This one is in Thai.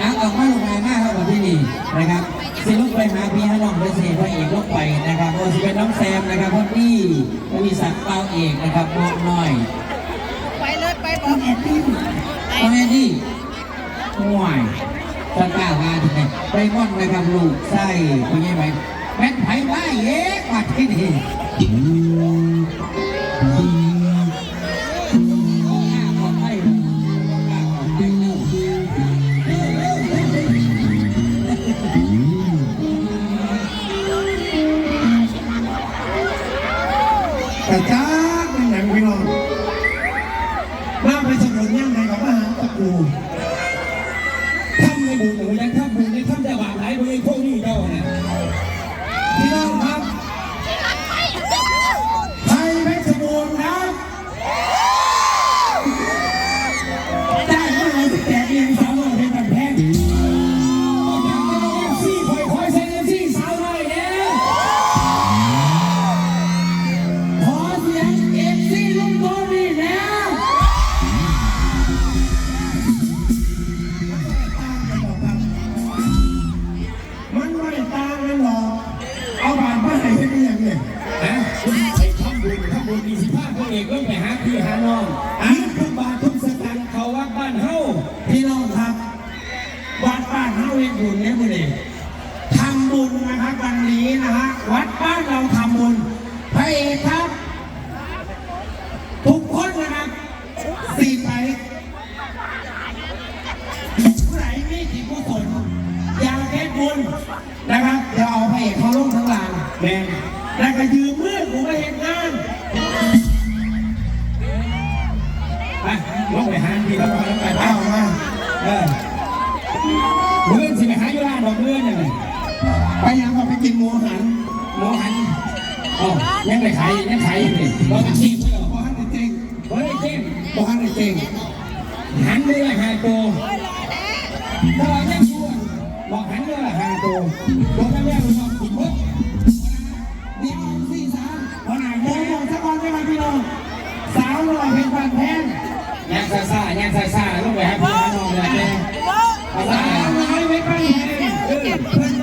อ่างออกมาลงมากน้าครับพี่นี่นะครับสิลุกไปมาพี่ฮะน้องเดซีพระเอกลุกไปนะครับโอ้สิเป็นน้องแซมนะครับพ่อพี่ก็มีสักเป้าเอกนะครับน้กงน้อยไปเลยไปบอกแอนดี้น้อแอนดี้ห่วยต้ก้าพาไหนไปม่อนนะครับลูกไส้พี่ยังไงแม่นไผ่ไม้เอ๊ะมาที่นี่ เอาพระเอกเขาลงทั้งหลางแม่นแล้วก็ยืมมือผมมาเห็นงานไปลงไปหาพี่แล้วไปไปไปเอามาเออเมื่อนสิไปหาอยู่ร้านดอกเมื่อนยังไงไปยังก็ไปกินหมูหันหมูหันอ๋อยังไปขายยังขายอยู่นี่เราจะชิมไม่หรอหมูหันจริงเฮ้ยเจ๊งหมูหันจริงหันด้วยหาตัวตอนนี้ชวน บอกหันด้วยหาตัวตัวแม่แม่เราบอกผิดหมดเดี๋ยวสี่สามวันไหนโมโมสักวันได้ไหมพี่น้องสาวหล่อเป็นพันแพงยังซ่าซ่ายังซ่าซ่าลงไปหาพี่หาน้องเลยแม่ภาษาสาวน้อยไม่พันแพงเพื่อนมาแสดง